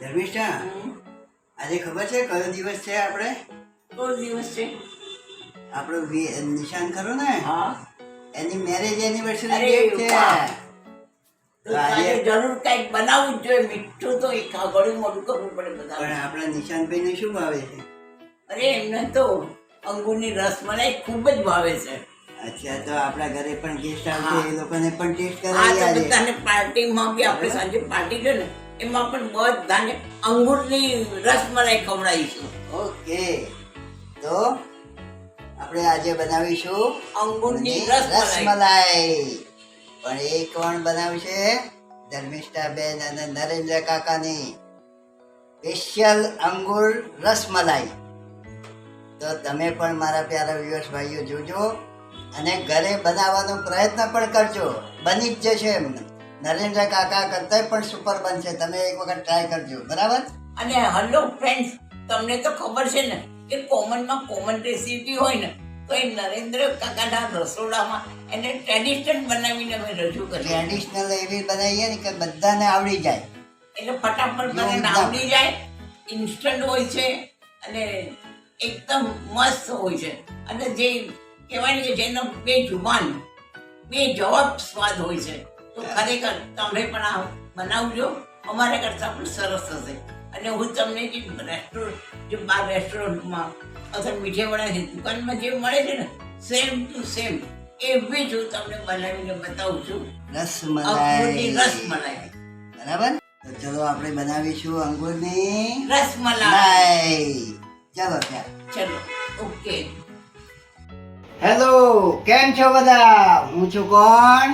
ધર્મિષ્ઠા આજે ખબર છે કયો દિવસ છે આપણે? કોઈ દિવસ છે. આપણો નિશાન ખરો ને? હા. એની મેરેજ એનિવર્સરી ડેટ છે? તો આજે- જરૂર કંઈક બનાવવું જ જોઈએ. મીઠું તો એક ઘણું મોટું કરવું પડે બધા પણ આપણા નિશાનભાઈને શું ભાવે છે? અરે એમને તો અંગુરની રસમલાઈ ખૂબ જ ભાવે છે. અચ્છા તો આપણા ઘરે પણ ગેસ્ટ. આવશે એ લોકોને પણ ટેસ્ટ કરાવી આજે. બધાને પાર્ટીમાં બી આપણે સાંજે પાર્ટી છે ને. એમાં પણ બધાને અંગુરની રસમલાઈ ખવડાવીશું ઓકે. તો આપણે આજે બનાવીશું અંગુરની રસમલાઈ પણ એ કોણ બનાવશે? ધર્મિષ્ઠા બેન અને નરેન્દ્ર કાકાની સ્પેશિયલ અંગુર રસમલાઈ તો તમે પણ મારા પ્યારા વ્યુઅર્સ ભાઈઓ જોજો અને ઘરે બનાવવાનો પ્રયત્ન પણ કરજો. બની જ જશે એમ. નરેન્દ્ર કાકા કરતા પણ સુપર બનશે. તમે એક વખત ટ્રાય કરજો. બરાબર? અને હલો ફ્રેન્ડ્સ તમને તો ખબર છે ને કે કોમનમાં કોમન રેસીપી હોય ને તો એ નરેન્દ્ર કાકાના રસોડામાં એને ટ્રેડિશનલ બનાવીને અમે રજૂ કરીએ. ટ્રેડિશનલ એવી બનાવીએ ને કે બધાને આવડી જાય. એટલે ફટાફટ બધાને આવડી જાય ઇન્સ્ટન્ટ હોય છે અને એકદમ મસ્ત હોય છે. અને જે કહેવાય ને કે જેનો બે જુબાન બે જવાબ સ્વાદ હોય છે. તો ખરેખર તમે પણ આ બનાવજો. અમારે કરતાં પણ સરસ હશે. અને હું તમને જે રેસ્ટોરન્ટ જે બાર રેસ્ટોરન્ટમાં અથવા મીઠેવાળાની દુકાનમાં જે મળે છે ને સેમ ટુ સેમ એવી જ હું તમને બનાવીને બતાવું છું. રસમલાઈ રસમલાઈ બરાબર? તો ચલો આપણે બનાવીશું અંગુરની રસમલાઈ લાઈ ચાલો ત્યાં. ચલો ઓકે. હેલો કેમ છો બધા? હું છું કોણ?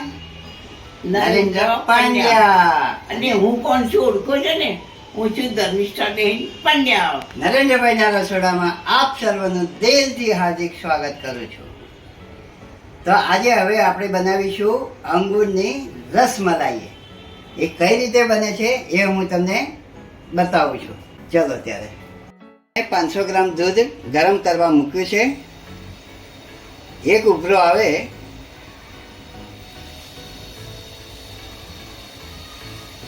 નરેન્દ્ર પાંડ્યા. અને હું કોણ છું ઓળખો છે ને? હું છું ધર્મિષ્ઠા બેન પંડ્યા. નરેન્દ્રભાઈના રસોડામાં આપ સર્વનું દિલથી હાર્દિક સ્વાગત કરું છું. તો આજે હવે આપણે બનાવીશું અંગુરની રસમલાઈ એ કઈ રીતે બને છે એ હું તમને બતાવું છું. ચલો ત્યારે. પાંચસો ગ્રામ દૂધ ગરમ કરવા મૂક્યું છે. એક ઉભરો આવે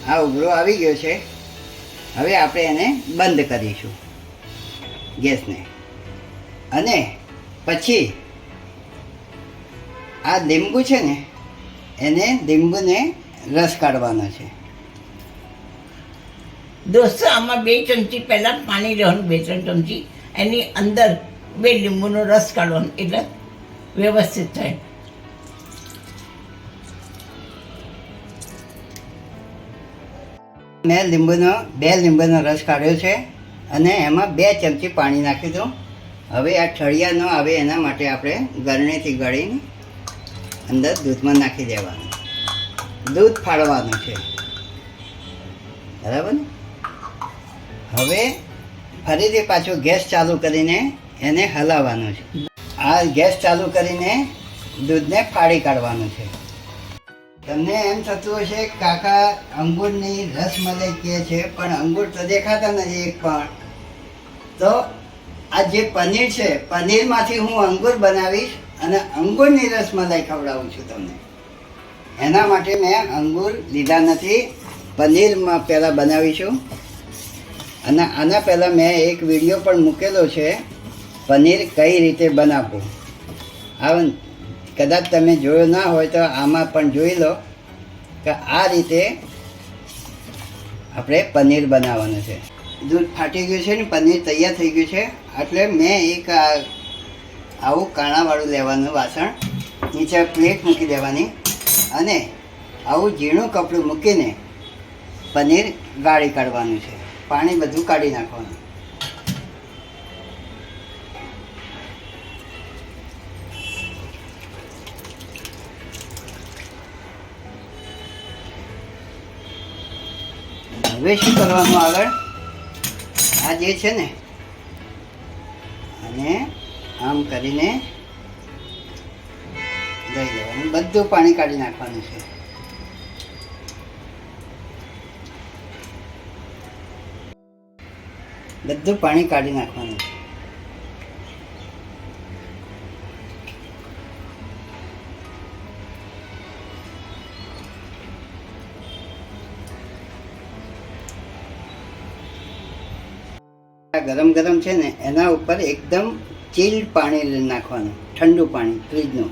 આ ઉભરો આવી ગયો છે. હવે આપણે એને બંધ કરીશું ગેસને. અને પછી આ લીંબુ છે ને, એને લીંબુને રસ કાઢવાનો છે. દોસ્તો, આમાં બે ચમચી પહેલા પાણી લેવાનું, બે ત્રણ ચમચી એની અંદર બે લીંબુનો રસ કાઢવાનો, એટલે વ્યવસ્થિત થાય. મેં લીંબુનો, બે લીંબુનો રસ કાઢ્યો છે અને એમાં બે ચમચી પાણી નાખ્યું હતું. હવે આ ઠળિયા ન આવે એના માટે આપણે ગરણીથી ગળીને અંદર દૂધમાં નાખી દેવાનું. દૂધ ફાળવાનું છે. બરાબર હવે ફરીથી પાછું ગેસ ચાલુ કરીને એને હલાવવાનું છે. આ ગેસ ચાલુ કરીને દૂધને ફાડી કાઢવાનું છે. તમને એમ થતું હશે કે કાકા અંગૂરની રસમલાઈ કહે છે, પણ અંગૂર તો દેખાતા નથી એક પણ. તો આ જે પનીર છે, પનીરમાંથી હું અંગૂર બનાવીશ અને અંગૂરની રસમલાઈ ખવડાવું છું તમને. એના માટે મેં અંગૂર લીધા નથી. પનીરમાં પહેલાં બનાવીશું અને આના પહેલાં મેં એક વીડિયો પણ મૂકેલો છે, પનીર કઈ રીતે બનાવવું. આ કદાચ તમે જોયો ના હોય તો આમાં પણ જોઈ લો કે આ રીતે આપણે પનીર બનાવવાનું છે. દૂધ ફાટી ગયું છે ને પનીર તૈયાર થઈ ગયું છે, એટલે મેં એક આવું કાણાવાળું લેવાનું વાસણ નીચે પ્લેટ મૂકી દેવાની અને આવું ઝીણું કપડું મૂકીને પનીર ગાળી કાઢવાનું છે. પાણી બધું કાઢી નાખવાનું. હવે શું કરવાનું આગળ? આ જે છે ને અને આમ કરીને દઈ દેવાનું બધું પાણી કાઢી નાખવાનું છે. બધું પાણી કાઢી નાખવાનું છે. ગરમ ગરમ છે ને, એના ઉપર એકદમ ચીલ્ડ પાણી નાખવાનું, ઠંડુ પાણી, ફ્રીજનું.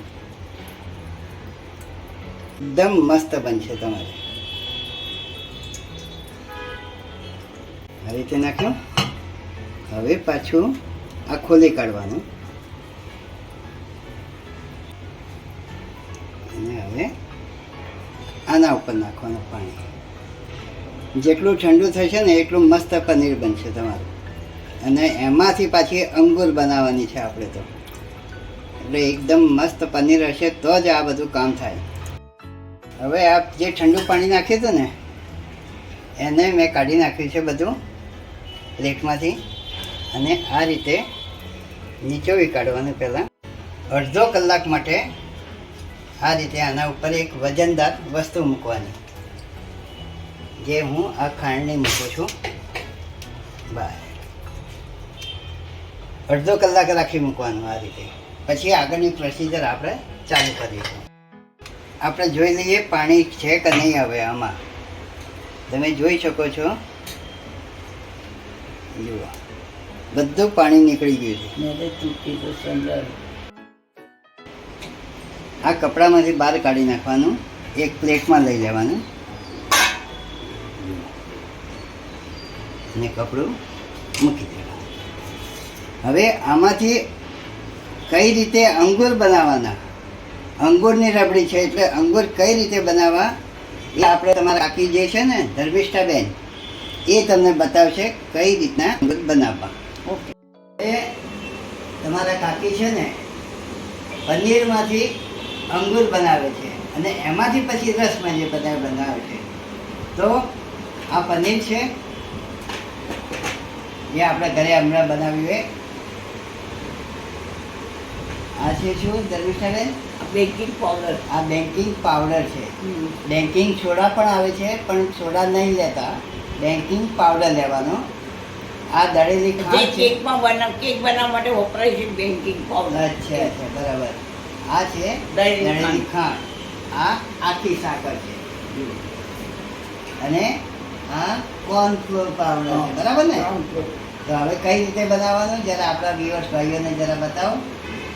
એકદમ મસ્ત બનશે તમારે. આ રીતે નાખ્યું હવે પાછું આ ખોલી કાઢવાનું. અને હવે આના ઉપર નાખવાનું પાણી. જેટલું ઠંડુ થશે ને, એટલું મસ્ત પનીર બનશે તમારું. અને એમાંથી પાછી અંગુર બનાવવાની છે આપણે તો. એટલે એકદમ મસ્ત પનીર હશે તો જ આ બધું કામ થાય. હવે આ જે ઠંડુ પાણી નાખ્યું હતું ને, એને મેં કાઢી નાખ્યું છે બધું પ્લેટમાંથી અને આ રીતે નીચોવી કાઢવાનું પહેલાં. અડધો કલાક માટે આ રીતે આના ઉપર એક વજનદાર વસ્તુ મૂકવાની. જે હું આ ખાંડની મૂકું છું. બહાર અડધો કલાક રાખી મૂકવાનું આ રીતે. પછી આગળની પ્રોસિજર આપણે ચાલુ કરીશું. આપણે જોઈ લઈએ પાણી છે કે નહીં હવે આમાં. તમે જોઈ શકો છો. જુઓ. બધું પાણી નીકળી ગયું છે. આ કપડામાંથી બહાર કાઢી નાખવાનું. એક પ્લેટમાં લઈ લેવાનું. અને કપડું મૂકી દેવાનું. હવે આમાંથી કઈ રીતે અંગુર બનાવવાના? અંગુરની રબડી છે એટલે અંગુર કઈ રીતે બનાવવા? એ આપણે તમારા કાકી જે છે ને ધર્મિષ્ઠાબેન એ તમને બતાવશે કઈ રીતના અંગુર બનાવવા. ઓકે. એ તમારા કાકી છે ને પનીરમાંથી અંગુર બનાવે છે અને એમાંથી પછી રસમાં જે બધા બનાવે છે. તો આ પનીર છે જે આપણે ઘરે હમણાં બનાવ્યું એ આ છે શું ધર્મિષ્ઠાબેન બેન્કિંગ પાવડર આ બેન્કિંગ પાવડર છે. બેન્કિંગ સોડા પણ આવે છે પણ સોડા નહીં લેતા. બેન્કિંગ પાવડર લેવાનો. આ દળેલી ખાંડ છે. કેકમાં બનાવ કેક બનાવવા માટે વપરાય છે બેન્કિંગ પાવડર અચ્છા અચ્છા બરાબર. આ છે દળેલી દળેલી ખાંડ. આ આખી સાકર છે. અને આ કોર્નફ્લોર પાવડર છે. બરાબર ને? તો હવે કઈ રીતે બનાવવાનું? જરા આપણા દિવસ ભાઈઓને જરા બતાવો.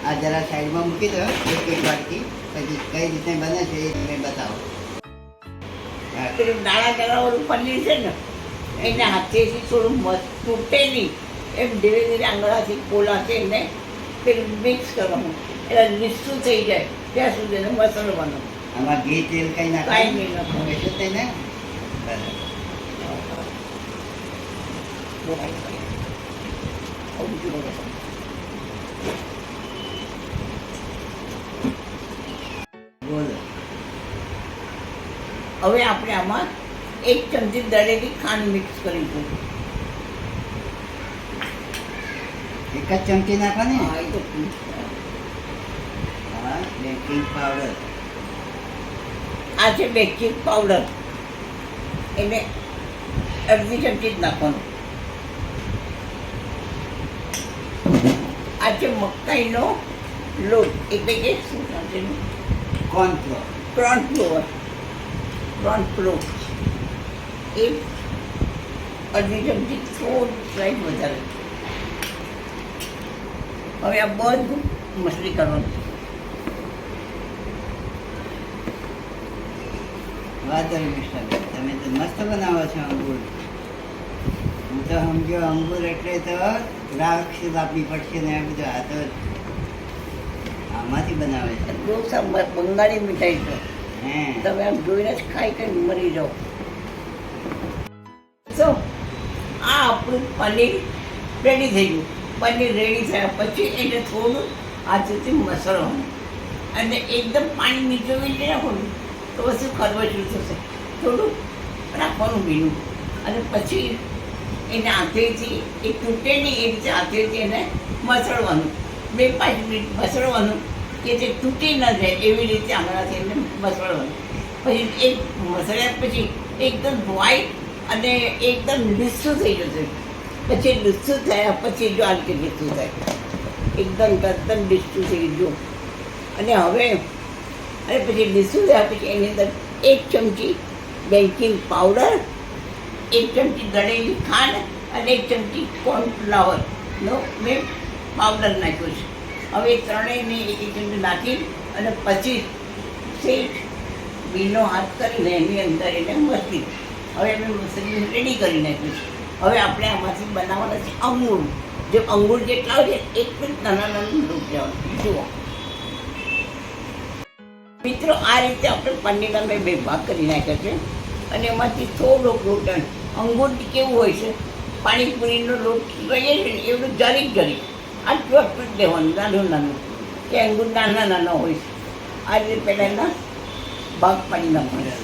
આ જરા સાઈડમાં મૂકી દો એક એક વાટકી. પછી કઈ રીતે બને છે એ તમે બતાવો. પેલું દાણા દાણાવાળું પનીર છે ને એને હાથેથી થોડું મસ્ત તૂટે નહીં. એમ ધીરે ધીરે આંગળાથી પોલાશે એને પેલું મિક્સ કરવાનું એટલે લીસું થઈ જાય ત્યાં સુધી એનો મસાલો બનાવો આમાં ઘી તેલ કઈ કાંઈ નાખવાનું નહીં નાખવાનું. કશું જ નહીં ને બરાબર. હવે આપણે આમાં એક ચમચી દળેલી ખાંડ મિક્સ કરીશું. એક જ ચમચી નાખવાની? હા એ તો હા બેકિંગ પાવડર આ છે બેકિંગ પાવડર એને અડધી ચમચી જ નાખવાનું. આ છે મકાઈનો લોટ એટલે કે શું એનું? Cornflour prawn flour If a little bit થોડું વધારે હવે આ બધું મસળી કરવાનું. વાત મિસ્ટર તમે તો મસ્ત બનાવો છો અંગુર. હું તો સમજો અંગુર એટલે તો દ્રાક્ષ આપવી પડશે ને આ બધું આ તો આમાંથી બનાવે છે. બંગાળી મીઠાઈ છે હે તમે આમ જોઈને જ ખાઈ ખાઈ મરી જાઓ. તો આ આપણું પનીર રેડી થઈ ગયું. પનીર રેડી થયા પછી એને થોડું હાથેથી મસળવાનું. અને એકદમ પાણી નીચોવી રાખવાનું તો પછી ખરબચું થશે. થોડું રાખવાનું ભીનું. અને પછી એને હાથેથી એ તૂટે નહીં એ રીતે હાથેથી એને મસળવાનું. બે પાંચ મિનિટ મસળવાનું. કે તે તૂટી ન જાય એવી રીતે આમળાથી એમને મસળવાનું પછી એક મસળ્યા પછી એકદમ વ્હાઈટ અને એકદમ લીસું થઈ જશે પછી લીસું થયા પછી જો આ રીતે લીસું થાય. એકદમ તદ્દન લીસું થઈ ગયું. અને હવે, અને પછી લીસું થયા પછી એની અંદર એક ચમચી બેકિંગ પાવડર, એક ચમચી દળેલી ખાંડ અને એક ચમચી કોર્નફ્લાવરનો મેં પાવડર નાખ્યો છે. હવે ત્રણેયને એક એક નાખી અને પછી શેઠ બીનો હાથ કરીને એની અંદર એને મસી હવે અમે મસરી રેડી કરી નાખ્યું છે. હવે આપણે આમાંથી બનાવવાના છે અંગૂર. જે અંગૂર જેટલા હોય છે પણ જ નાના નાના રૂપિયા જુઓ. મિત્રો, આ રીતે આપણે પનીરના મેં બે ભાગ કરી નાખ્યા છે. અને એમાંથી થોડોક લોટ, અંગૂર કેવું હોય છે, પાણીપુરીનો લોટ રહીએ છે ને એવું જરીક જરીક આટલું આટલું દેવાનું નાનું નાનું કે અંગુર નાના નાના હોય છે. આ રીતે પહેલાં એના ભાગ પાડી નાખવાના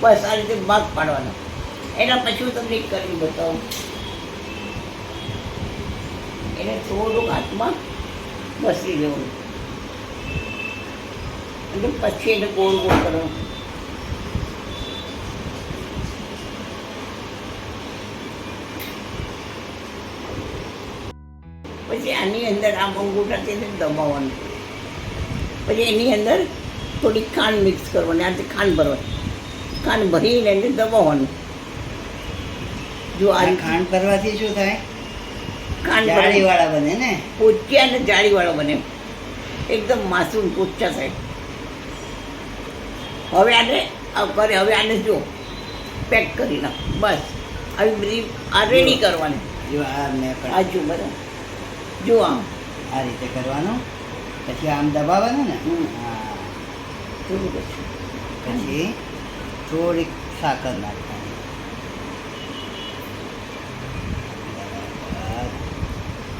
બસ આ રીતે ભાગ પાડવાનો. એના પછી હું તમને કરી બતાવું. એને થોડુંક હાથમાં બસી લેવાનું. અને પછી એને ગોળ ગોળ કરવાનું પછી આ અંગૂઠાથી એને દબાવવાનું. પછી એની અંદર થોડી ખાંડ મિક્સ કરવાની આ ખાંડ ભરવાની. ખાંડ ભરીને એને દબાવવાનું. જો આ ખાંડ ભરવાથી શું થાય? ખાંડ જાળીવાળા બને ને? પોચ્યા અને જાળીવાળા બને. એકદમ માસૂમ પોચા થાય. હવે આને કરે હવે આને જો પેક કરી નાખ. બસ. આવી બધી આ રેડી કરવાની. જો આ મેં આ જો બરાબર. જો આમ. આ રીતે કરવાનું. પછી આમ દબાવવાનું ને? હા. પછી થોડીક સાકર નાખવાની.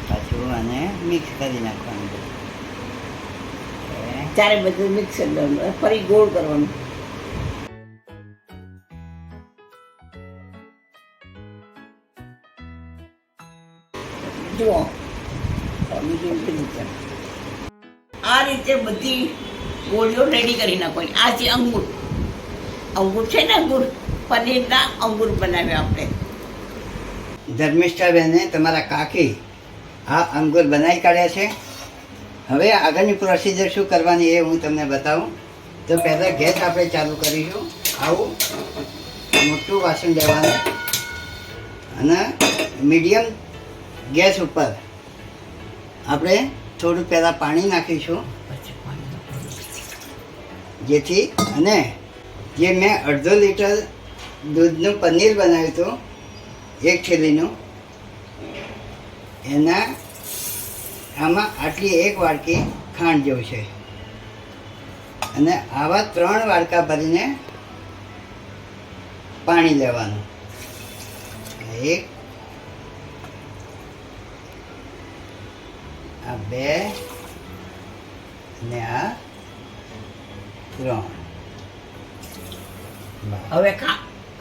પાછું અને મિક્સ કરી નાખવાનું. ચારે બધું મિક્સ કરી ફરી ગોળ કરવાનું. જુઓ. આ રીતે બધી ગોળીઓ રેડી કરી નાખવાની. આ છે અંગૂર અંગૂર છે ને અંગૂર, પનીરના અંગૂર બનાવ્યા આપણે. ધર્મિષ્ઠાબેને તમારા કાકી આ અંગુર બનાવી કાઢ્યા છે. હવે આગળની પ્રોસિજર શું કરવાની એ હું તમને બતાવું. તો પહેલાં ગેસ આપણે ચાલુ કરીશું. આવું મોટું વાસણ લેવાનું અને મીડિયમ ગેસ ઉપર આપણે થોડું પહેલાં પાણી નાખીશું. જેથી અને જે મેં અડધો લીટર દૂધનું પનીર બનાવ્યું હતું, એક થેલીનું, એના આમાં આટલી એક વાડકી ખાંડ જેવું છે. અને આવા ત્રણ વાડકા ભરીને પાણી લેવાનું. એક આ બે અને આ ત્રણ. હવે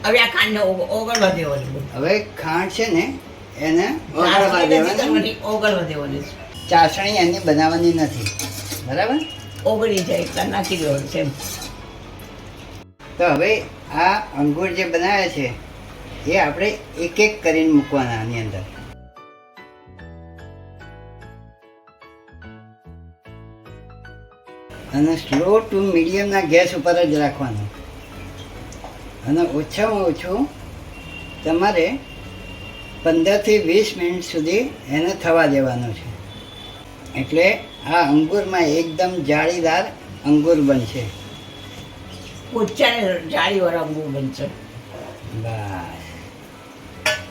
હવે આ ખાંડને ઓગ- ઓગળવા દેવાની હવે ખાંડ છે ને એને ઓગળવા દેવાની. ચાસણી ઓગળવા દેવાની ચાસણી એની બનાવવાની નથી. બરાબર? ઓગળી જાય એટલા નાખી દેવાનું છે તો હવે આ અંગુર જે બનાવ્યા છે એ આપણે એક એક કરીને મૂકવાના આની અંદર. અને સ્લો ટુ મીડિયમના ગેસ ઉપર જ રાખવાનું. અને ઓછામાં ઓછું તમારે પંદરથી વીસ મિનિટ સુધી એને થવા દેવાનું છે. એટલે આ અંગૂરમાં એકદમ જાળીદાર અંગૂર બનશે. પોચાને જાળીવાળા અંગૂર બનશે. બસ.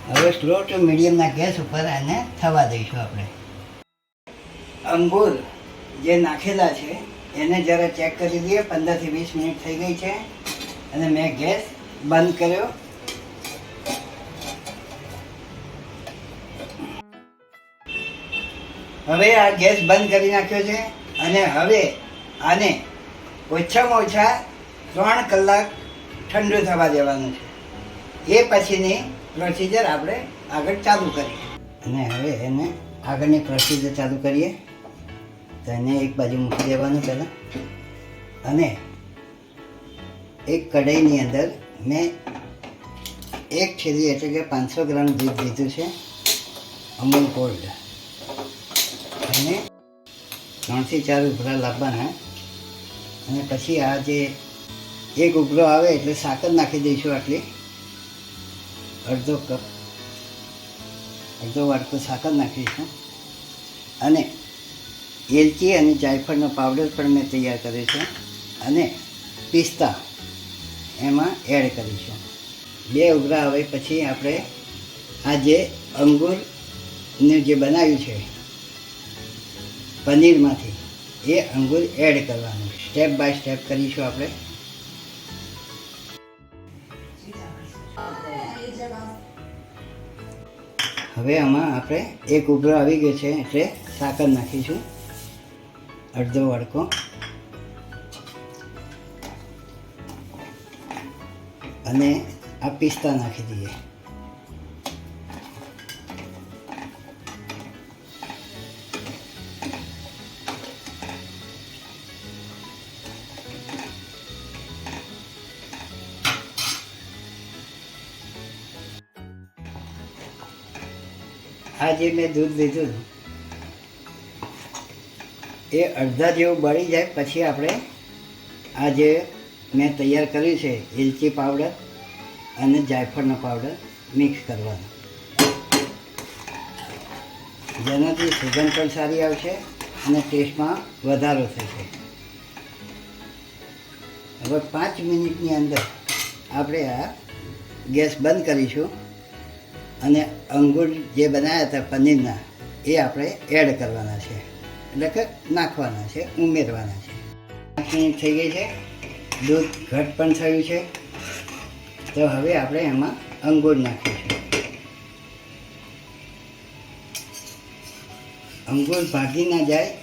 હવે સ્લો ટુ મીડિયમના ગેસ ઉપર એને થવા દઈશું આપણે. અંગૂર જે નાખેલા છે એને જરા ચેક કરી દઈએ પંદરથી વીસ મિનિટ થઈ ગઈ છે અને મેં ગેસ બંધ કર્યો. હવે આ ગેસ બંધ કરી નાખ્યો છે અને હવે આને ઓછામાં ઓછા ત્રણ કલાક ઠંડુ થવા દેવાનું છે. એ પછીની પ્રોસિજર આપણે આગળ ચાલુ કરીએ. અને હવે એને આગળની પ્રોસિજર ચાલુ કરીએ. તો એક બાજુ મૂકી દેવાનું પહેલાં. અને એક કઢાઈની અંદર મેં એક થેલી એટલે કે પાંચસો ગ્રામ દૂધ લીધું છે, અમૂલ ગોલ્ડ. અને ત્રણથી ચાર ઉભરા લાવવાના. અને પછી આ જે એક ઉભરો આવે એટલે સાકર નાખી દઈશું આટલી. અડધો કપ. અડધો વાટકો સાકર નાખીશું. અને એલચી અને જાયફળનો પાવડર પણ મેં તૈયાર કર્યો છે અને પિસ્તા એમાં એડ કરીશું બે ઉભરા આવે પછી આપણે આ જે અંગૂરને જે બનાવ્યું છે પનીરમાંથી, એ અંગૂર એડ કરવાનું સ્ટેપ બાય સ્ટેપ કરીશું આપણે. હવે આમાં આપણે એક ઉભરો આવી ગયો છે એટલે સાકર નાખીશું. અડધો વડકો અને આ પિસ્તા નાખી દઈએ આજે મેં દૂધ લીધું એ અડધા જેવું બળી જાય, પછી આપણે આ જે મેં તૈયાર કર્યું છે એલચી પાવડર અને જાયફળનો પાવડર મિક્સ કરવાનો. જેનાથી સુગંધ પણ સારી આવશે અને ટેસ્ટમાં વધારો થશે. હવે પાંચ મિનિટની અંદર આપણે આ ગેસ બંધ કરીશું અને અંગુર જે બનાવ્યા હતા પનીરના, એ આપણે એડ કરવાના છે. એટલે કે નાખવાના છે, ઉમેરવાના છે. નાખણી થઈ ગઈ છે. દૂધ ઘટ પણ થયું છે. તો હવે આપણે એમાં અંગુર નાખીશું. અંગુર ભાગી ના જાય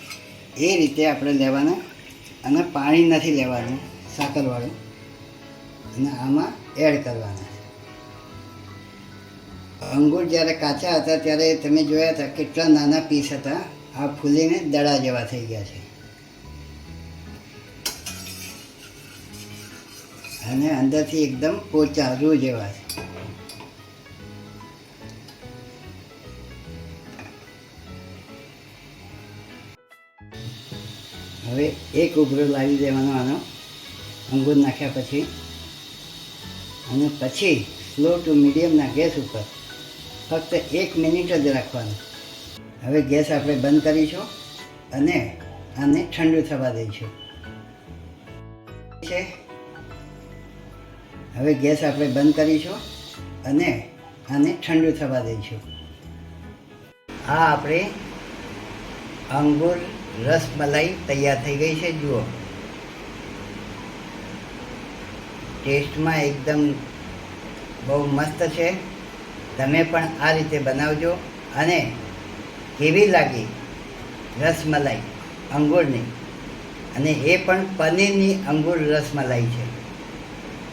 એ રીતે આપણે લેવાના અને પાણી નથી લેવાનું સાકરવાળું. અને આમાં એડ કરવાના અંગુર જ્યારે કાચા હતા ત્યારે તમે જોયા હતા કેટલા નાના પીસ હતા. આ ફૂલીને દડા જેવા થઈ ગયા છે. અને અંદરથી એકદમ પોચા રૂ જેવા છે. હવે એક ઉભરો લાવી દેવાનો આનો. અંગુર નાખ્યા પછી. અને પછી સ્લો ટુ મીડિયમના ગેસ ઉપર ફક્ત એક મિનિટ જ રાખવાનું. હવે ગેસ આપણે બંધ કરીશું અને આને ઠંડુ થવા દઈશું. છે. હવે ગેસ આપણે બંધ કરીશું અને આને ઠંડુ થવા દઈશું. આ આપણે અંગુર રસમલાઈ તૈયાર થઈ ગઈ છે, જુઓ. ટેસ્ટમાં એકદમ બહુ મસ્ત છે. તમે પણ આ રીતે બનાવજો અને કેવી લાગી? રસમલાઈ અંગુરની અને એ પણ પનીરની અંગુર રસમલાઈ છે.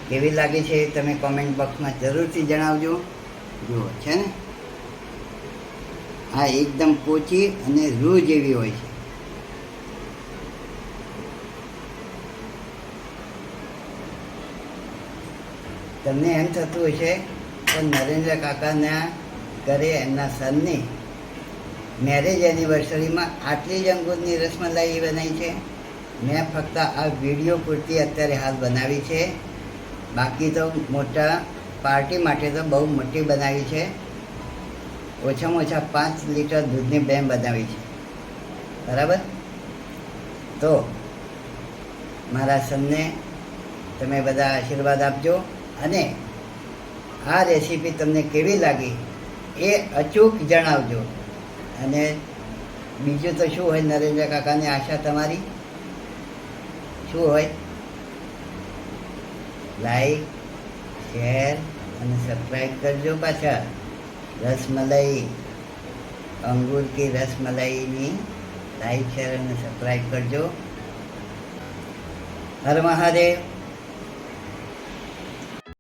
કેવી લાગે છે તમે કોમેન્ટ બોક્સમાં જરૂરથી જણાવજો. જુઓ, છે ને? આ એકદમ પોચી અને રૂ જેવી હોય છે. તમને એમ થતું હશે કે નરેન્દ્ર કાકાના ઘરે એમના સનની મેરેજ એનિવર્સરીમાં આટલી જ અંગૂરની રસમલાઈ બનાવી છે. મેં ફક્ત આ વીડિયો પૂરતી અત્યારે હાલ બનાવી છે. બાકી તો મોટા પાર્ટી માટે તો બહુ મોટી બનાવી છે. ઓછામાં ઓછા પાંચ લીટર દૂધની બેમ બનાવી છે. બરાબર? તો મારા સનને તમે બધા આશીર્વાદ આપજો અને આ રેસીપી તમને કેવી લાગી એ અચૂક જણાવજો. અને બીજું તો શું હોય નરેન્દ્ર કાકાની આશા તમારી? શું હોય? લાઈક શેર અને સબસ્ક્રાઈબ કરજો પાછા. રસમલાઈ, અંગૂર કે રસમલાઈની લાઈક શેર અને સબસ્ક્રાઈબ કરજો. હર મહાદેવ.